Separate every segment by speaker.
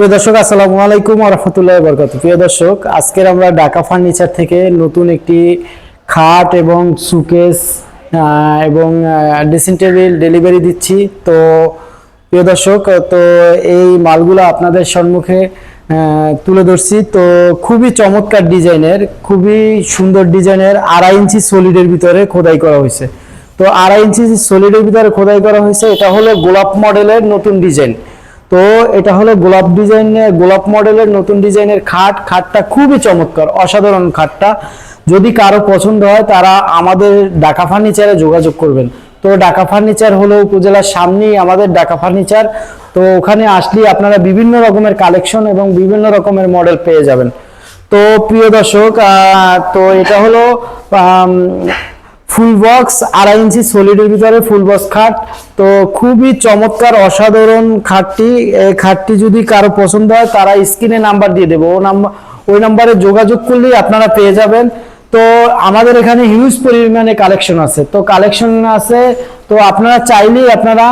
Speaker 1: প্রিয় দর্শক, আসসালামু আলাইকুম রহমতুল্লাহ বরকাত প্রিয় দর্শক, আজকের আমরা ঢাকা ফার্নিচার থেকে নতুন একটি খাট এবং সুকেস এবং ড্রেসিং টেবিল ডেলিভারি দিচ্ছি। তো, প্রিয় দর্শক, তো এই মালগুলো আপনাদের সম্মুখে তুলে ধরছি। তো খুবই চমৎকার ডিজাইনের, খুবই সুন্দর ডিজাইনের আড়াই ইঞ্চি সলিডের ভিতরে খোদাই করা হয়েছে। তো আড়াই ইঞ্চি সলিডের ভিতরে খোদাই করা হয়েছে, এটা হলো গোলাপ মডেলের নতুন ডিজাইন। তো এটা হলো গোলাপ ডিজাইনের গোলাপ মডেলের নতুন ডিজাইনের খাট। খাটটা খুবই চমৎকার, অসাধারণ খাটটা। যদি কারও পছন্দ হয়, তারা আমাদের ঢাকা ফার্নিচারে যোগাযোগ করবেন। তো ঢাকা ফার্নিচার হলো উপজেলার সামনেই আমাদের ঢাকা ফার্নিচার তো ওখানে আসলে আপনারা বিভিন্ন রকমের কালেকশন এবং বিভিন্ন রকমের মডেল পেয়ে যাবেন। তো প্রিয় দর্শক তো এটা হলো ফুল বক্স, আড়াই ইঞ্চি সলিডের ভিতরে ফুল বক্স খাট। তো খুবই চমৎকার, অসাধারণ খাটটি। খাটটি যদি কারও পছন্দ হয়, তারা স্ক্রিনে নাম্বার দিয়ে দেবো। ও নাম্বার ওই নাম্বারে যোগাযোগ করলেই আপনারা পেয়ে যাবেন। তো আমাদের এখানে হিউজ পরিমাণে কালেকশন আছে। তো কালেকশন আছে, তো আপনারা চাইলেই আপনারা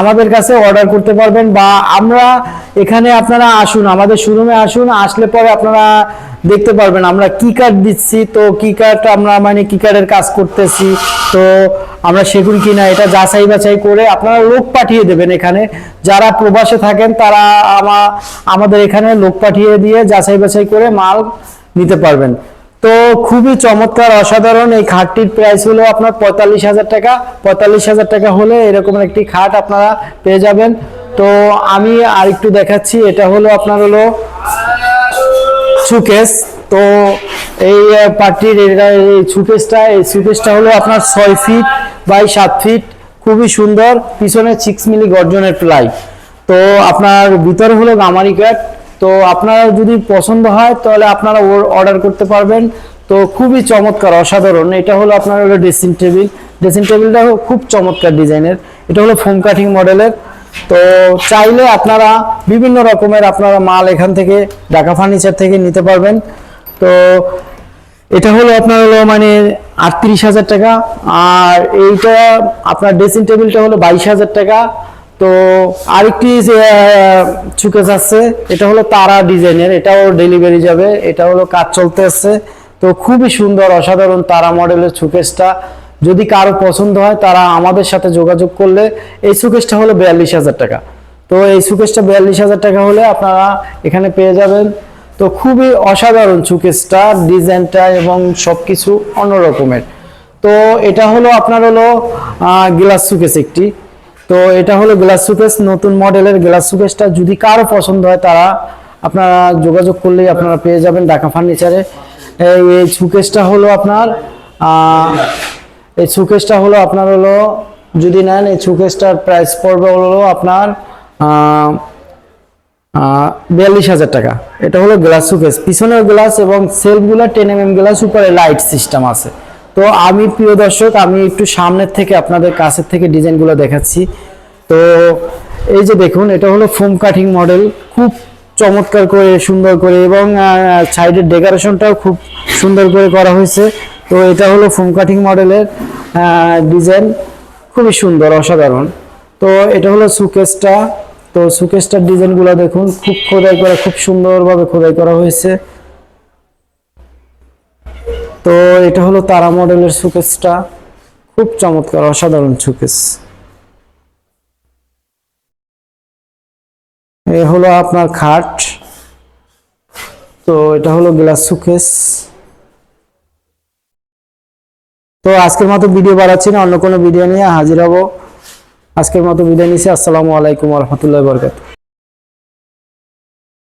Speaker 1: আমাদের কাছে অর্ডার করতে পারবেন বা আমরা এখানে আপনারা আসুন, আমাদের শোরুমে আসুন, আসলে পরে আপনারা দেখতে পারবেন আমরা কি কার্ড দিচ্ছি, তো কি কার্ড আমরা মানে কি কার্ডের কাজ করতেছি, তো আমরা সেগুলি কিনা এটা যাচাই বাছাই করে আপনারা লোক পাঠিয়ে দেবেন এখানে। যারা প্রবাসে থাকেন তারা আমা আমাদের এখানে লোক পাঠিয়ে দিয়ে যাচাই বাছাই করে মাল নিতে পারবেন। তো খুবই চমৎকার, অসাধারণ। এই খাটটির প্রাইস হলো আপনার পঁয়তাল্লিশ হাজার টাকা। পঁয়তাল্লিশ হাজার টাকা হলে এরকম একটি খাট আপনারা পেয়ে যাবেন। তো আমি আর একটু দেখাচ্ছি, এটা হলো আপনার হলো সুকেস তো এই পার্টির এই সুকেসটা এই সুকেসটা হলো আপনার ছয় ফিট বাই সাত ফিট খুবই সুন্দর। পিছনে সিক্স মিলি গর্জনের প্লাই তো আপনার ভিতরে হলো গামারি কাঠ তো আপনারা যদি পছন্দ হয়, তাহলে আপনারা অর্ডার করতে পারবেন। তো খুবই চমৎকার, অসাধারণ। এটা হলো আপনার হলো ড্রেসিং টেবিল ড্রেসিং টেবিলটা খুব চমৎকার ডিজাইনের। এটা হলো ফোম কাটিং মডেলের তো চাইলে আপনারা বিভিন্ন রকমের আপনারা মাল এখান থেকে ঢাকা ফার্নিচার থেকে নিতে পারবেন। তো এটা হলো আপনার হলো মানে আটত্রিশ হাজার টাকা। আর এইটা আপনার ড্রেসিং টেবিলটা হলো বাইশ হাজার টাকা। তো আরেকটি যে চুকেস আছে, এটা হলো তারা ডিজাইনের, এটাও ডেলিভারি যাবে, এটা হলো কাজ চলতে আছে তো খুবই সুন্দর, অসাধারণ তারা মডেলের সুকেসটা। যদি কারও পছন্দ হয়, তারা আমাদের সাথে যোগাযোগ করলে এই সুকেসটা হলো বিয়াল্লিশ হাজার টাকা। তো এই সুকেসটা বিয়াল্লিশ হাজার টাকা হলে আপনারা এখানে পেয়ে যাবেন। তো খুবই অসাধারণ সুকেসটা, ডিজাইনটা এবং সবকিছু অন্যরকমের। তো এটা হলো, আপনার হলো গ্লাস সুকেস একটি। তো এটা হলো গ্লাস সুকেস নতুন মডেলের গ্লাস সুকেসটা যদি কারও পছন্দ হয়, তারা আপনারা যোগাযোগ করলেই আপনারা পেয়ে যাবেন ঢাকা ফার্নিচারে এই সুকেসটা হলো আপনার এই সুকেসটা হলো আপনার হলো, যদি নেন, এই সুকেসটার প্রাইস পড়বে হলো আপনার বিয়াল্লিশ হাজার টাকা। এটা হলো গ্লাস সুকেস পিছনের গ্লাস এবং সেলফগুলো টেন এম এম গ্লাস উপরে লাইট সিস্টেম আছে। তো আমি প্রিয় দর্শক, আমি একটু সামনের থেকে আপনাদের কাছের থেকে ডিজাইনগুলো দেখাচ্ছি। তো এই যে দেখুন, এটা হলো ফোম কাটিং মডেল, খুব চমৎকার করে, সুন্দর করে এবং সাইডের ডেকোরেশনটাও খুব সুন্দর করে করা হয়েছে। তো এটা হলো ফোম কাটিং মডেলের ডিজাইন, খুবই সুন্দর, অসাধারণ। তো এটা হলো সুকেসটা, তো সুকেসটার ডিজাইনগুলো দেখুন, খুব খোদাই করা, খুব সুন্দরভাবে খোদাই করা হয়েছে। তো এটা হলো তারা মডেলের সুকেসটা খুব চমৎকার, অসাধারণ সুকেস এ হলো আপনার খাট। তো এটা হলো গ্লাস সুকেস তো আজকের মতো ভিডিও বাড়াচ্ছি না, অন্য কোনো ভিডিও নিয়ে হাজির হব। আজকের মতো বিদায় নিচ্ছি আসসালামু আলাইকুম রহমতুল্লাহ বরকাত